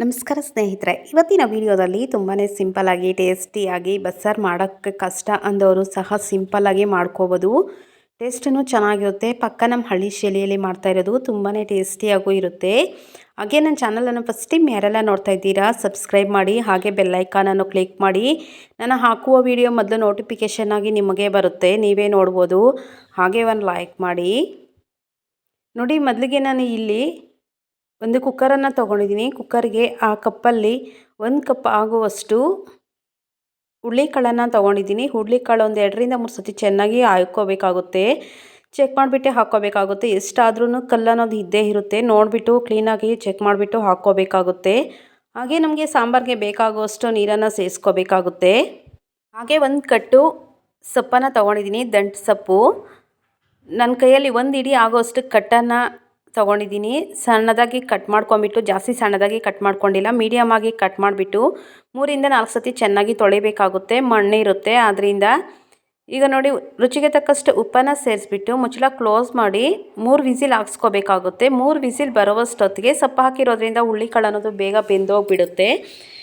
ನಮಸ್ಕಾರ ಸ್ನೇಹಿತರೆ, ಇವತ್ತಿನ ವಿಡಿಯೋದಲ್ಲಿ ತುಂಬಾ ಸಿಂಪಲ್ಲಾಗಿ ಟೇಸ್ಟಿಯಾಗಿ ಬಸ್ಸಾರು ಮಾಡೋಕ್ಕೆ ಕಷ್ಟ ಅಂದವರು ಸಹ ಸಿಂಪಲ್ಲಾಗಿ ಮಾಡ್ಕೋಬೋದು. ಟೇಸ್ಟೂ ಚೆನ್ನಾಗಿರುತ್ತೆ, ಪಕ್ಕ ನಮ್ಮ ಹಳ್ಳಿ ಶೈಲಿಯಲ್ಲಿ ಮಾಡ್ತಾ ಇರೋದು ತುಂಬಾ ಟೇಸ್ಟಿಯಾಗೂ ಇರುತ್ತೆ. ಹಾಗೆ ನನ್ನ ಚಾನಲನ್ನು ಫಸ್ಟ್ ಟೈಮ್ ಯಾರೆಲ್ಲ ನೋಡ್ತಾ ಇದ್ದೀರಾ, ಸಬ್ಸ್ಕ್ರೈಬ್ ಮಾಡಿ, ಹಾಗೆ ಬೆಲ್ಲೈಕಾನನ್ನು ಕ್ಲಿಕ್ ಮಾಡಿ. ನಾನು ಹಾಕುವ ವಿಡಿಯೋ ಮೊದಲು ನೋಟಿಫಿಕೇಷನ್ ಆಗಿ ನಿಮಗೆ ಬರುತ್ತೆ, ನೀವೇ ನೋಡ್ಬೋದು. ಹಾಗೆ ಒಂದು ಲೈಕ್ ಮಾಡಿ. ನೋಡಿ, ಮೊದಲಿಗೆ ನಾನು ಇಲ್ಲಿ ಒಂದು ಕುಕ್ಕರನ್ನು ತೊಗೊಂಡಿದ್ದೀನಿ. ಕುಕ್ಕರ್ಗೆ ಆ ಕಪ್ಪಲ್ಲಿ ಒಂದು ಕಪ್ ಆಗುವಷ್ಟು ಹುಳ್ಳಿಕಾಳನ್ನು ತೊಗೊಂಡಿದ್ದೀನಿ. ಹುಳ್ಳಿಕಾಳು ಒಂದು ಎರಡರಿಂದ ಮೂರು ಸತಿ ಚೆನ್ನಾಗಿ ಹಾಕ್ಕೋಬೇಕಾಗುತ್ತೆ ಚೆಕ್ ಮಾಡಿಬಿಟ್ಟೆ ಹಾಕ್ಕೋಬೇಕಾಗುತ್ತೆ. ಎಷ್ಟಾದ್ರೂ ಕಲ್ಲು ಅನ್ನೋದು ಇದ್ದೇ ಇರುತ್ತೆ. ನೋಡಿಬಿಟ್ಟು ಕ್ಲೀನಾಗಿ ಚೆಕ್ ಮಾಡಿಬಿಟ್ಟು ಹಾಕ್ಕೋಬೇಕಾಗುತ್ತೆ. ಹಾಗೆ ನಮಗೆ ಸಾಂಬಾರಿಗೆ ಬೇಕಾಗುವಷ್ಟು ನೀರನ್ನು ಸೇರಿಸ್ಕೋಬೇಕಾಗುತ್ತೆ ಹಾಗೆ ಒಂದು ಕಟ್ಟು ಸೊಪ್ಪನ್ನು ತೊಗೊಂಡಿದ್ದೀನಿ. ದಂಟು ಸೊಪ್ಪು. ನನ್ನ ಕೈಯಲ್ಲಿ ಒಂದು ಇಡೀ ಆಗೋಷ್ಟು ಕಟ್ಟನ್ನು ತೊಗೊಂಡಿದ್ದೀನಿ. ಸಣ್ಣದಾಗಿ ಕಟ್ ಮಾಡ್ಕೊಂಬಿಟ್ಟು ಜಾಸ್ತಿ ಸಣ್ಣದಾಗಿ ಕಟ್ ಮಾಡ್ಕೊಂಡಿಲ್ಲ ಮೀಡಿಯಮ್ ಆಗಿ ಕಟ್ ಮಾಡಿಬಿಟ್ಟು, ಮೂರಿಂದ ನಾಲ್ಕು ಸತಿ ಚೆನ್ನಾಗಿ ತೊಳೆಯಬೇಕಾಗುತ್ತೆ ಮಣ್ಣು ಇರುತ್ತೆ. ಆದ್ದರಿಂದ ಈಗ ನೋಡಿ, ರುಚಿಗೆ ತಕ್ಕಷ್ಟು ಉಪ್ಪನ್ನು ಸೇರಿಸ್ಬಿಟ್ಟು, ಮುಚ್ಚಳ ಕ್ಲೋಸ್ ಮಾಡಿ, ಮೂರು ವಿಸಿಲ್ ಹಾಕ್ಸ್ಕೋಬೇಕಾಗುತ್ತೆ. ಮೂರು ವಿಸಿಲ್ ಬರೋವಷ್ಟೊತ್ತಿಗೆ ಸೊಪ್ಪು ಹಾಕಿರೋದ್ರಿಂದ ಹುಳ್ಳಿಕಾಳು ಅನ್ನೋದು ಬೇಗ ಬೆಂದೋಗಿಬಿಡುತ್ತೆ.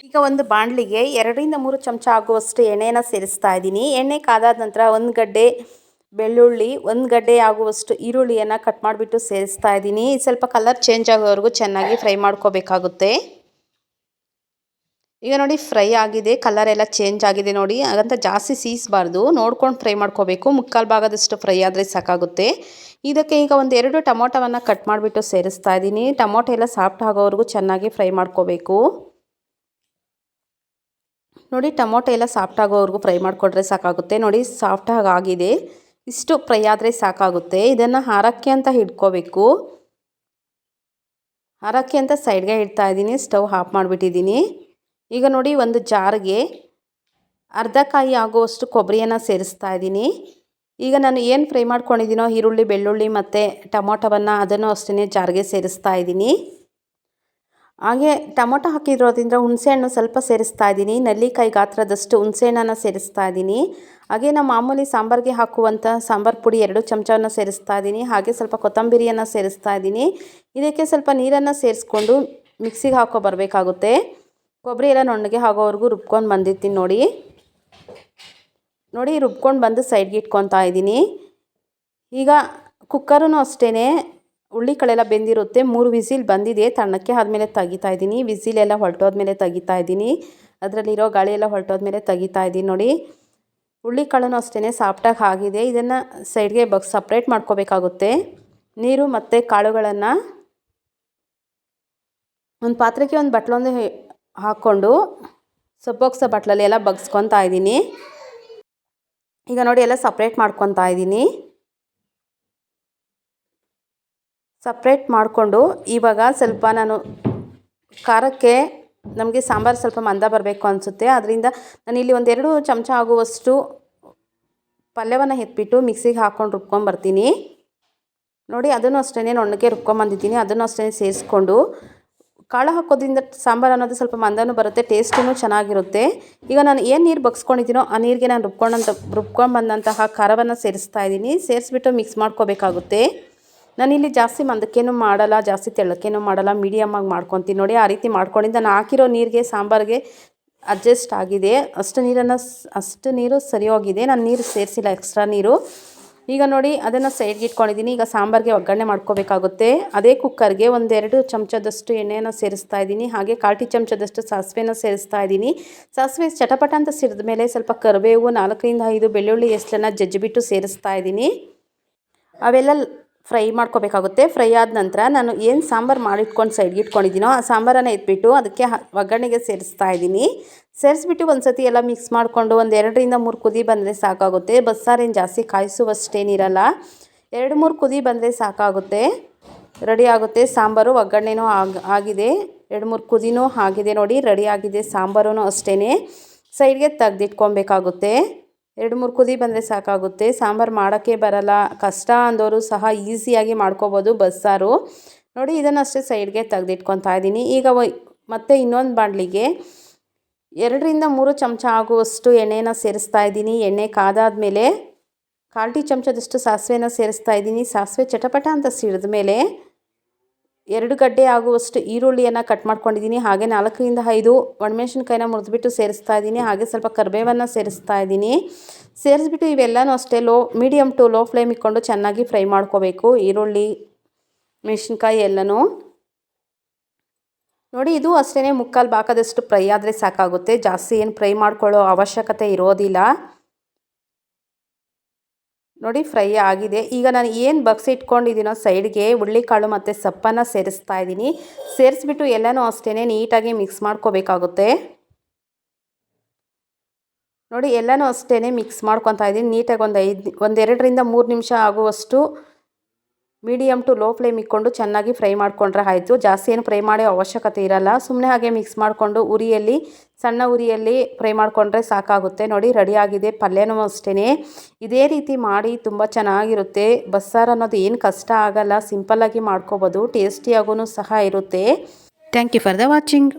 ಈಗ ಒಂದು ಬಾಣಲಿಗೆ ಎರಡರಿಂದ ಮೂರು ಚಮಚ ಆಗುವಷ್ಟು ಎಣ್ಣೆಯನ್ನು ಸೇರಿಸ್ತಾ ಇದ್ದೀನಿ. ಎಣ್ಣೆ ಕಾದಾದ ನಂತರ ಒಂದು ಗಡ್ಡೆ ಬೆಳ್ಳುಳ್ಳಿ ಒಂದು ಗಡ್ಡೆ ಆಗುವಷ್ಟು ಈರುಳ್ಳಿಯನ್ನು ಕಟ್ ಮಾಡಿಬಿಟ್ಟು ಸೇರಿಸ್ತಾ ಇದ್ದೀನಿ. ಸ್ವಲ್ಪ ಕಲರ್ ಚೇಂಜ್ ಆಗೋವರೆಗೂ ಚೆನ್ನಾಗಿ ಫ್ರೈ ಮಾಡ್ಕೋಬೇಕಾಗುತ್ತೆ. ಈಗ ನೋಡಿ ಫ್ರೈ ಆಗಿದೆ ಕಲರ್ ಎಲ್ಲ ಚೇಂಜ್ ಆಗಿದೆ ನೋಡಿ. ಹಾಗಂತ ಜಾಸ್ತಿ ಸೀಸಬಾರ್ದು. ನೋಡ್ಕೊಂಡು ಫ್ರೈ ಮಾಡ್ಕೋಬೇಕು. ಮುಕ್ಕಾಲು ಭಾಗದಷ್ಟು ಫ್ರೈ ಆದರೆ ಸಾಕಾಗುತ್ತೆ. ಇದಕ್ಕೆ ಈಗ ಒಂದು ಎರಡು ಟೊಮೊಟೊವನ್ನು ಕಟ್ ಮಾಡಿಬಿಟ್ಟು ಸೇರಿಸ್ತಾ ಇದ್ದೀನಿ. ಟೊಮೊಟೊ ಎಲ್ಲ ಸಾಫ್ಟ್ ಆಗೋವರೆಗೂ ಚೆನ್ನಾಗಿ ಫ್ರೈ ಮಾಡ್ಕೋಬೇಕು. ನೋಡಿ ಟೊಮೊಟೊ ಎಲ್ಲ ಸಾಫ್ಟ್ ಆಗೋವರೆಗೂ ಫ್ರೈ ಮಾಡಿಕೊಟ್ರೆ ಸಾಕಾಗುತ್ತೆ. ನೋಡಿ ಸಾಫ್ಟಾಗಿ ಆಗಿದೆ. ಇಷ್ಟು ಫ್ರೈ ಆದರೆ ಸಾಕಾಗುತ್ತೆ. ಇದನ್ನು ಹಾರಕ್ಕೆ ಅಂತ ಹಿಡ್ಕೋಬೇಕು. ಹಾರಕ್ಕೆ ಅಂತ ಸೈಡ್ಗೆ ಇಡ್ತಾ ಇದ್ದೀನಿ. ಸ್ಟವ್ ಆಫ್ ಮಾಡಿಬಿಟ್ಟಿದ್ದೀನಿ. ಈಗ ನೋಡಿ ಒಂದು ಜಾರ್ಗೆ ಅರ್ಧ ಕಾಯಿ ಆಗುವಷ್ಟು ಕೊಬ್ಬರಿಯನ್ನು ಸೇರಿಸ್ತಾ ಇದ್ದೀನಿ. ಈಗ ನಾನು ಏನು ಫ್ರೈ ಮಾಡ್ಕೊಂಡಿದ್ದೀನೋ ಈರುಳ್ಳಿ, ಬೆಳ್ಳುಳ್ಳಿ ಮತ್ತು ಟೊಮೊಟೊವನ್ನು ಅದನ್ನು ಅಷ್ಟೇ ಜಾರ್ಗೆ ಸೇರಿಸ್ತಾ ಇದ್ದೀನಿ. ಹಾಗೆ ಟೊಮೊಟೊ ಹಾಕಿರೋದ್ರಿಂದ ಹುಣಸೆಹಣ್ಣು ಸ್ವಲ್ಪ ಸೇರಿಸ್ತಾ ಇದ್ದೀನಿ. ನೆಲ್ಲಿಕಾಯಿ ಗಾತ್ರದಷ್ಟು ಹುಣಸೆಹಣ್ಣನ್ನು ಸೇರಿಸ್ತಾ ಇದ್ದೀನಿ. ಹಾಗೆ ನಾವು ಮಾಮೂಲಿ ಸಾಂಬಾರಿಗೆ ಹಾಕುವಂಥ ಸಾಂಬಾರು ಪುಡಿ ಎರಡು ಚಮಚವನ್ನು ಸೇರಿಸ್ತಾ ಇದ್ದೀನಿ. ಹಾಗೆ ಸ್ವಲ್ಪ ಕೊತ್ತಂಬರಿಯನ್ನು ಸೇರಿಸ್ತಾ ಇದ್ದೀನಿ. ಇದಕ್ಕೆ ಸ್ವಲ್ಪ ನೀರನ್ನು ಸೇರಿಸ್ಕೊಂಡು ಮಿಕ್ಸಿಗೆ ಹಾಕೋ ಬರಬೇಕಾಗುತ್ತೆ. ಕೊಬ್ಬರಿ ಎಲ್ಲ ನುಣ್ಣಗೆ ಆಗೋವರೆಗೂ ರುಬ್ಕೊಂಡು ಬಂದಿರ್ತೀನಿ ನೋಡಿ. ನೋಡಿ ರುಬ್ಕೊಂಡು ಬಂದು ಸೈಡ್ಗೆ ಇಟ್ಕೊತಾ ಇದ್ದೀನಿ. ಈಗ ಕುಕ್ಕರೂ ಅಷ್ಟೇ ಹುಳ್ಳಿಕಾಳೆಲ್ಲ ಬೆಂದಿರುತ್ತೆ, ಮೂರು ವಿಸಿಲ್ ಬಂದಿದೆ, ತಣ್ಣಕ್ಕೆ ಆದಮೇಲೆ ತೆಗಿತಾ ಇದ್ದೀನಿ. ವಿಸಿಲೆಲ್ಲ ಹೊರಟೋದ್ಮೇಲೆ ತೆಗಿತಾ ಇದ್ದೀನಿ. ಅದರಲ್ಲಿರೋ ಗಾಳಿ ಎಲ್ಲ ಹೊರಟೋದ್ಮೇಲೆ ತೆಗಿತಾ ಇದ್ದೀನಿ ನೋಡಿ. ಹುಳ್ಳಿಕಾಳೂ ಅಷ್ಟೇ ಸಾಫ್ಟಾಗಿ ಆಗಿದೆ. ಇದನ್ನು ಸೈಡ್ಗೆ ಬಗ್ ಸಪ್ರೇಟ್ ಮಾಡ್ಕೋಬೇಕಾಗುತ್ತೆ. ನೀರು ಮತ್ತು ಕಾಳುಗಳನ್ನು ಒಂದು ಪಾತ್ರೆಗೆ ಒಂದು ಬಟ್ಲೊಂದು ಹಾಕ್ಕೊಂಡು ಸೊಪ್ಪೋಗ್ಸೋ ಬಟ್ಲಲ್ಲಿ ಎಲ್ಲ ಬಗ್ಸ್ಕೊತಾ ಇದ್ದೀನಿ. ಈಗ ನೋಡಿ ಎಲ್ಲ ಸಪ್ರೇಟ್ ಮಾಡ್ಕೊತಾ ಇದ್ದೀನಿ. ಸಪ್ರೇಟ್ ಮಾಡಿಕೊಂಡು ಇವಾಗ ಸ್ವಲ್ಪ ನಾನು ಖಾರಕ್ಕೆ ನಮಗೆ ಸಾಂಬಾರು ಸ್ವಲ್ಪ ಮಂದ ಬರಬೇಕು ಅನಿಸುತ್ತೆ. ಅದರಿಂದ ನಾನಿಲ್ಲಿ ಒಂದೆರಡು ಚಮಚ ಆಗುವಷ್ಟು ಪಲ್ಯವನ್ನು ಎತ್ಬಿಟ್ಟು ಮಿಕ್ಸಿಗೆ ಹಾಕ್ಕೊಂಡು ರುಬ್ಕೊಂಬರ್ತೀನಿ ನೋಡಿ ಅದನ್ನು ಅಷ್ಟೇ ಒಣಗೆ ರುಬ್ಕೊಂಬಂದಿದ್ದೀನಿ ಅದನ್ನು ಅಷ್ಟೇ ಸೇರಿಸ್ಕೊಂಡು ಕಾಳು ಹಾಕೋದ್ರಿಂದ ಸಾಂಬಾರು ಅನ್ನೋದು ಸ್ವಲ್ಪ ಮಂದನೂ ಬರುತ್ತೆ ಟೇಸ್ಟೂ ಚೆನ್ನಾಗಿರುತ್ತೆ. ಈಗ ನಾನು ಏನು ನೀರು ಬಗ್ಸ್ಕೊಂಡಿದ್ದೀನೋ ಆ ನೀರಿಗೆ ನಾನು ರುಬ್ಕೊಂಡಂಥ ರುಬ್ಕೊಂಡ್ಬಂದಂತಹ ಖಾರವನ್ನು ಸೇರಿಸ್ತಾ ಇದ್ದೀನಿ. ಸೇರಿಸ್ಬಿಟ್ಟು ಮಿಕ್ಸ್ ಮಾಡ್ಕೋಬೇಕಾಗುತ್ತೆ. ನಾನಿಲ್ಲಿ ಜಾಸ್ತಿ ಮಂದಕ್ಕೇನು ಮಾಡಲ್ಲ, ಜಾಸ್ತಿ ತೆಳ್ಳಕ್ಕೇನು ಮಾಡಲ್ಲ, ಮೀಡಿಯಮ್ಮಾಗಿ ಮಾಡ್ಕೊತೀನಿ. ನೋಡಿ, ಆ ರೀತಿ ಮಾಡ್ಕೊಂಡಿದ್ದು ನಾನು ಹಾಕಿರೋ ನೀರಿಗೆ, ಸಾಂಬಾರಿಗೆ ಅಡ್ಜಸ್ಟ್ ಆಗಿದೆ. ಅಷ್ಟು ನೀರನ್ನು ಅಷ್ಟು ನೀರು ಸರಿ ನಾನು ನೀರು ಸೇರಿಸಿಲ್ಲ ಎಕ್ಸ್ಟ್ರಾ ನೀರು. ಈಗ ನೋಡಿ, ಅದನ್ನು ಸೈಡ್ಗೆ ಇಟ್ಕೊಂಡಿದ್ದೀನಿ ಈಗ ಸಾಂಬಾರಿಗೆ ಒಗ್ಗರಣೆ ಮಾಡ್ಕೋಬೇಕಾಗುತ್ತೆ. ಅದೇ ಕುಕ್ಕರ್ಗೆ ಒಂದೆರಡು ಚಮಚದಷ್ಟು ಎಣ್ಣೆಯನ್ನು ಸೇರಿಸ್ತಾ ಇದ್ದೀನಿ. ಹಾಗೆ ಕಾಟಿ ಚಮಚದಷ್ಟು ಸಾಸಿವೆನ ಸೇರಿಸ್ತಾ ಇದ್ದೀನಿ. ಸಾಸಿವೆ ಚಟಪಟ ಅಂತ ಸಿಡಿದ ಮೇಲೆ ಸ್ವಲ್ಪ ಕರಿಬೇವು, ನಾಲ್ಕರಿಂದ ಐದು ಬೆಳ್ಳುಳ್ಳಿ ಎಸ್ಲನ್ನು ಜಜ್ಜಿಬಿಟ್ಟು ಸೇರಿಸ್ತಾ ಇದ್ದೀನಿ. ಅವೆಲ್ಲ ಫ್ರೈ ಮಾಡ್ಕೋಬೇಕಾಗುತ್ತೆ. ಫ್ರೈ ಆದ ನಂತರ ನಾನು ಏನು ಸಾಂಬಾರು ಮಾಡಿಟ್ಕೊಂಡು ಸೈಡ್ಗೆ ಇಟ್ಕೊಂಡಿದ್ದೀನೋ ಆ ಸಾಂಬಾರನ್ನು ಎತ್ಬಿಟ್ಟು ಅದಕ್ಕೆ ಒಗ್ಗರಣೆಗೆ ಸೇರಿಸ್ತಾ ಇದ್ದೀನಿ. ಸೇರಿಸ್ಬಿಟ್ಟು ಒಂದು ಸತಿ ಎಲ್ಲ ಮಿಕ್ಸ್ ಮಾಡಿಕೊಂಡು ಒಂದು ಎರಡರಿಂದ ಮೂರು ಕುದಿ ಬಂದರೆ ಸಾಕಾಗುತ್ತೆ. ಬಸ್ಸಾರೇನು ಜಾಸ್ತಿ ಕಾಯಿಸುವಷ್ಟೇನಿರಲ್ಲ. ಎರಡು ಮೂರು ಕುದಿ ಬಂದರೆ ಸಾಕಾಗುತ್ತೆ. ರೆಡಿ ಆಗುತ್ತೆ. ಸಾಂಬಾರು ಒಗ್ಗರಣೆನೂ ಆಗ, ಆಗಿದೆ. ಎರಡು ಮೂರು ಕುದಿನೂ ಆಗಿದೆ ನೋಡಿ, ರೆಡಿ ಆಗಿದೆ. ಸಾಂಬಾರೂ ಅಷ್ಟೇ ಸೈಡ್ಗೆ ತೆಗ್ದಿಟ್ಕೊಬೇಕಾಗುತ್ತೆ. ಎರಡು ಮೂರು ಕುದಿ ಬಂದರೆ ಸಾಕಾಗುತ್ತೆ. ಸಾಂಬಾರು ಮಾಡೋಕ್ಕೆ ಬರಲ್ಲ. ಕಷ್ಟ ಅಂದವರು ಸಹ ಈಸಿಯಾಗಿ ಮಾಡ್ಕೋಬೋದು ಬಸ್ಸಾರು. ನೋಡಿ, ಇದನ್ನು ಅಷ್ಟೇ ಸೈಡ್ಗೆ ತೆಗೆದಿಟ್ಕೊತಾ ಇದ್ದೀನಿ. ಈಗ ಮತ್ತೆ ಇನ್ನೊಂದು ಬಾಣಲಿಗೆ ಎರಡರಿಂದ ಮೂರು ಚಮಚ ಆಗುವಷ್ಟು ಎಣ್ಣೆನ ಸೇರಿಸ್ತಾ ಇದ್ದೀನಿ. ಎಣ್ಣೆ ಕಾದಾದಮೇಲೆ ಮೇಲೆ ಕಾಲ್ಟಿ ಚಮಚದಷ್ಟು ಸಾಸಿವೆನ ಸೇರಿಸ್ತಾ ಇದ್ದೀನಿ. ಸಾಸಿವೆ ಚಟಪಟ ಅಂತ ಸಿಡಿದ ಮೇಲೆ ಎರಡು ಗಡ್ಡೆ ಆಗುವಷ್ಟು ಈರುಳ್ಳಿಯನ್ನು ಕಟ್ ಮಾಡ್ಕೊಂಡಿದ್ದೀನಿ, ಹಾಗೆ ನಾಲ್ಕರಿಂದ ಐದು ಒಣಮೆಣ್ಸಿನ್ಕಾಯಿನ ಮುರಿದ್ಬಿಟ್ಟು ಸೇರಿಸ್ತಾ ಇದ್ದೀನಿ, ಹಾಗೆ ಸ್ವಲ್ಪ ಕರಿಬೇವನ್ನು ಸೇರಿಸ್ತಾ ಇದ್ದೀನಿ. ಸೇರಿಸ್ಬಿಟ್ಟು ಇವೆಲ್ಲನೂ ಅಷ್ಟೇ low medium to low flame ಇಕ್ಕೊಂಡು ಚೆನ್ನಾಗಿ ಫ್ರೈ ಮಾಡ್ಕೋಬೇಕು, ಈರುಳ್ಳಿ, ಮೆಣಸಿನ್ಕಾಯಿ ಎಲ್ಲನೂ. ನೋಡಿ, ಇದು ಅಷ್ಟೇ ಮುಕ್ಕಾಲು ಬಾಕದಷ್ಟು ಫ್ರೈ ಆದರೆ ಸಾಕಾಗುತ್ತೆ, ಜಾಸ್ತಿ ಏನು ಫ್ರೈ ಮಾಡ್ಕೊಳ್ಳೋ ಅವಶ್ಯಕತೆ ಇರೋದಿಲ್ಲ. ನೋಡಿ ಫ್ರೈ ಆಗಿದೆ. ಈಗ ನಾನು ಏನು ಬಗ್ಸಿ ಇಟ್ಕೊಂಡಿದ್ದೀನೋ ಸೈಡ್ಗೆ ಹುಳ್ಳಿಕಾಳು ಮತ್ತು ಸಪ್ಪನ್ನು ಸೇರಿಸ್ತಾ ಇದ್ದೀನಿ. ಸೇರಿಸ್ಬಿಟ್ಟು ಎಲ್ಲನೂ ಅಷ್ಟೇ ನೀಟಾಗಿ ಮಿಕ್ಸ್ ಮಾಡ್ಕೋಬೇಕಾಗುತ್ತೆ. ನೋಡಿ ಎಲ್ಲನೂ ಅಷ್ಟೇ ಮಿಕ್ಸ್ ಮಾಡ್ಕೊತಾ ಇದ್ದೀನಿ. ನೀಟಾಗಿ ಒಂದು ಐದು, ಒಂದೆರಡರಿಂದ ಮೂರು ನಿಮಿಷ ಆಗುವಷ್ಟು ಮೀಡಿಯಮ್ ಟು ಲೋ ಫ್ಲೇಮ್ ಇಕ್ಕೊಂಡು ಚೆನ್ನಾಗಿ ಫ್ರೈ ಮಾಡಿಕೊಂಡ್ರೆ ಆಯಿತು. ಜಾಸ್ತಿ ಏನು ಫ್ರೈ ಮಾಡೋ ಅವಶ್ಯಕತೆ ಇರಲ್ಲ. ಸುಮ್ಮನೆ ಹಾಗೆ ಮಿಕ್ಸ್ ಮಾಡಿಕೊಂಡು ಉರಿಯಲ್ಲಿ, ಸಣ್ಣ ಉರಿಯಲ್ಲಿ ಫ್ರೈ ಮಾಡಿಕೊಂಡ್ರೆ ಸಾಕಾಗುತ್ತೆ. ನೋಡಿ ರೆಡಿಯಾಗಿದೆ ಪಲ್ಯನೂ ಅಷ್ಟೇ ಇದೇ ರೀತಿ ಮಾಡಿ ತುಂಬ ಚೆನ್ನಾಗಿರುತ್ತೆ. ಬಸ್ಸಾರು ಅನ್ನೋದು ಏನು ಕಷ್ಟ ಆಗಲ್ಲ. ಸಿಂಪಲ್ಲಾಗಿ ಮಾಡ್ಕೋಬೋದು. ಟೇಸ್ಟಿಯಾಗೂ ಸಹ ಇರುತ್ತೆ. Thank you for the watching